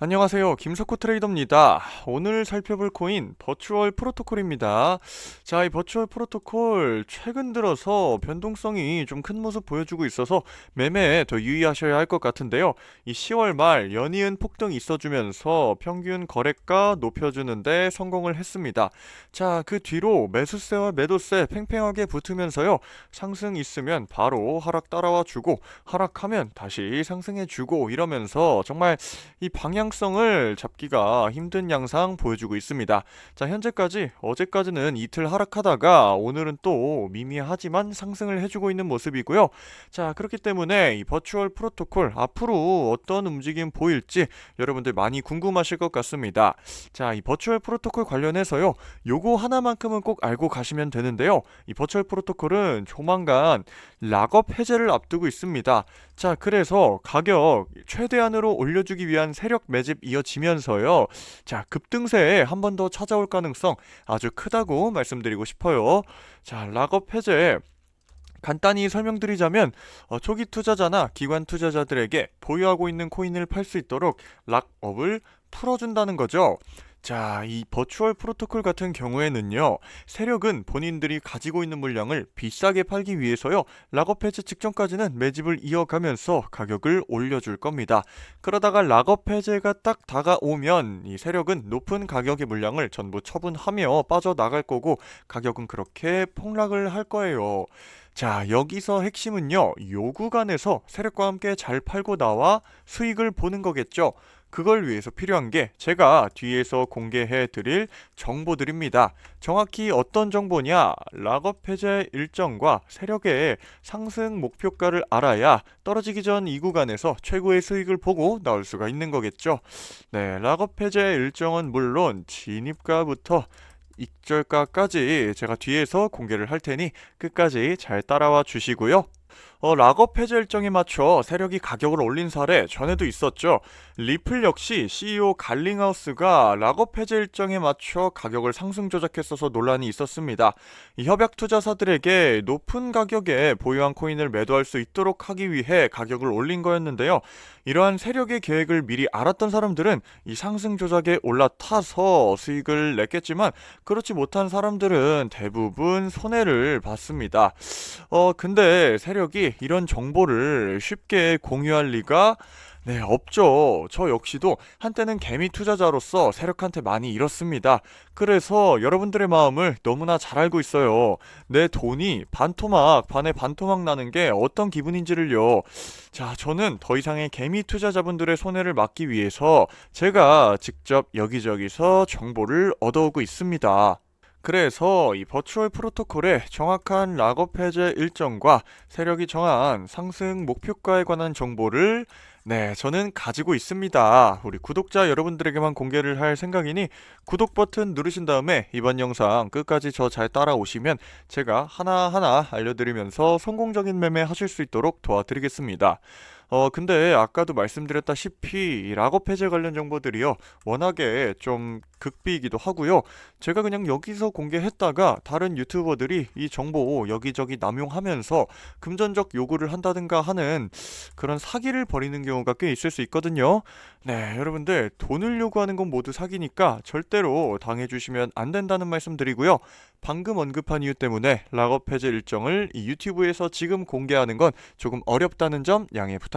안녕하세요. 김석호 트레이더입니다. 오늘 살펴볼 코인 버추얼 프로토콜입니다. 자, 이 버추얼 프로토콜 최근 들어서 변동성이 좀 큰 모습 보여주고 있어서 매매에 더 유의하셔야 할 것 같은데요. 이 10월 말 연이은 폭등이 있어주면서 평균 거래가 높여주는데 성공을 했습니다. 자, 그 뒤로 매수세와 매도세 팽팽하게 붙으면서요. 상승 있으면 바로 하락 따라와 주고 하락하면 다시 상승해 주고 이러면서 정말 이 방향 성을 잡기가 힘든 양상 보여주고 있습니다. 자, 현재까지 어제까지는 이틀 하락하다가 오늘은 또 미미하지만 상승을 해주고 있는 모습이고요. 자, 그렇기 때문에 이 버추얼 프로토콜 앞으로 어떤 움직임 보일지 여러분들 많이 궁금하실 것 같습니다. 자, 이 버추얼 프로토콜 관련해서요. 요거 하나만큼은 꼭 알고 가시면 되는데요. 이 버추얼 프로토콜은 조만간 락업 해제를 앞두고 있습니다. 자, 그래서 가격 최대한으로 올려주기 위한 세력 매집 이어지면서요. 자, 급등세에 한 번 더 찾아올 가능성 아주 크다고 말씀드리고 싶어요. 자, 락업 해제 간단히 설명드리자면 어, 초기 투자자나 기관 투자자들에게 보유하고 있는 코인을 팔 수 있도록 락업을 풀어준다는 거죠. 자, 이 버추얼 프로토콜 같은 경우에는요, 세력은 본인들이 가지고 있는 물량을 비싸게 팔기 위해서요, 락업 해제 직전까지는 매집을 이어가면서 가격을 올려줄 겁니다. 그러다가 락업 해제가 딱 다가오면 이 세력은 높은 가격의 물량을 전부 처분하며 빠져나갈 거고 가격은 그렇게 폭락을 할 거예요. 자, 여기서 핵심은요, 요 구 간에서 세력과 함께 잘 팔고 나와 수익을 보는 거겠죠. 그걸 위해서 필요한 게 제가 뒤에서 공개해 드릴 정보들입니다. 정확히 어떤 정보냐? 락업 해제 일정과 세력의 상승 목표가를 알아야 떨어지기 전 이 구간에서 최고의 수익을 보고 나올 수가 있는 거겠죠. 네, 락업 해제 일정은 물론 진입가부터 익절가까지 제가 뒤에서 공개를 할 테니 끝까지 잘 따라와 주시고요. 어, 락업 해제 일정에 맞춰 세력이 가격을 올린 사례 전에도 있었죠. 리플 역시 CEO 갈링하우스가 락업 해제 일정에 맞춰 가격을 상승 조작했어서 논란이 있었습니다. 이 협약 투자사들에게 높은 가격에 보유한 코인을 매도할 수 있도록 하기 위해 가격을 올린 거였는데요. 이러한 세력의 계획을 미리 알았던 사람들은 이 상승 조작에 올라타서 수익을 냈겠지만 그렇지 못한 사람들은 대부분 손해를 봤습니다. 어, 근데 세력이 이런 정보를 쉽게 공유할 리가 네, 없죠. 저 역시도 한때는 개미 투자자로서 세력한테 많이 잃었습니다. 그래서 여러분들의 마음을 너무나 잘 알고 있어요. 내 돈이 반토막, 반에 반토막 나는 게 어떤 기분인지를요. 자, 저는 더 이상의 개미 투자자분들의 손해를 막기 위해서 제가 직접 여기저기서 정보를 얻어오고 있습니다. 그래서 이 버추얼 프로토콜의 정확한 락업 해제 일정과 세력이 정한 상승 목표가에 관한 정보를 네, 저는 가지고 있습니다. 우리 구독자 여러분들에게만 공개를 할 생각이니 구독 버튼 누르신 다음에 이번 영상 끝까지 저 잘 따라오시면 제가 하나하나 알려드리면서 성공적인 매매 하실 수 있도록 도와드리겠습니다. 어, 근데 아까도 말씀드렸다시피 이 락업 해제 관련 정보들이요. 워낙에 좀 극비이기도 하고요. 제가 그냥 여기서 공개했다가 다른 유튜버들이 이 정보 여기저기 남용하면서 금전적 요구를 한다든가 하는 그런 사기를 벌이는 경우가 꽤 있을 수 있거든요. 네, 여러분들 돈을 요구하는 건 모두 사기니까 절대로 당해 주시면 안 된다는 말씀 드리고요. 방금 언급한 이유 때문에 락업 해제 일정을 이 유튜브에서 지금 공개하는 건 조금 어렵다는 점 양해 부탁드립니다.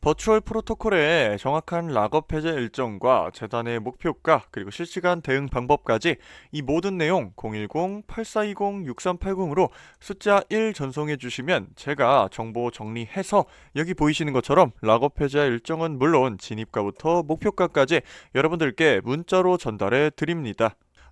버추얼 프로토콜의 정확한 락업 해제 일정과 재단의 목표가 그리고 실시간 대응 방법까지 이 모든 내용 010-8420-6380으로 숫자 1 전송해 주시면 제가 정보 정리해서 여기 보이시는 것처럼 락업 해제 일정은 물론 진입가부터 목표가까지 여러분들께 문자로 전달해 드립니다.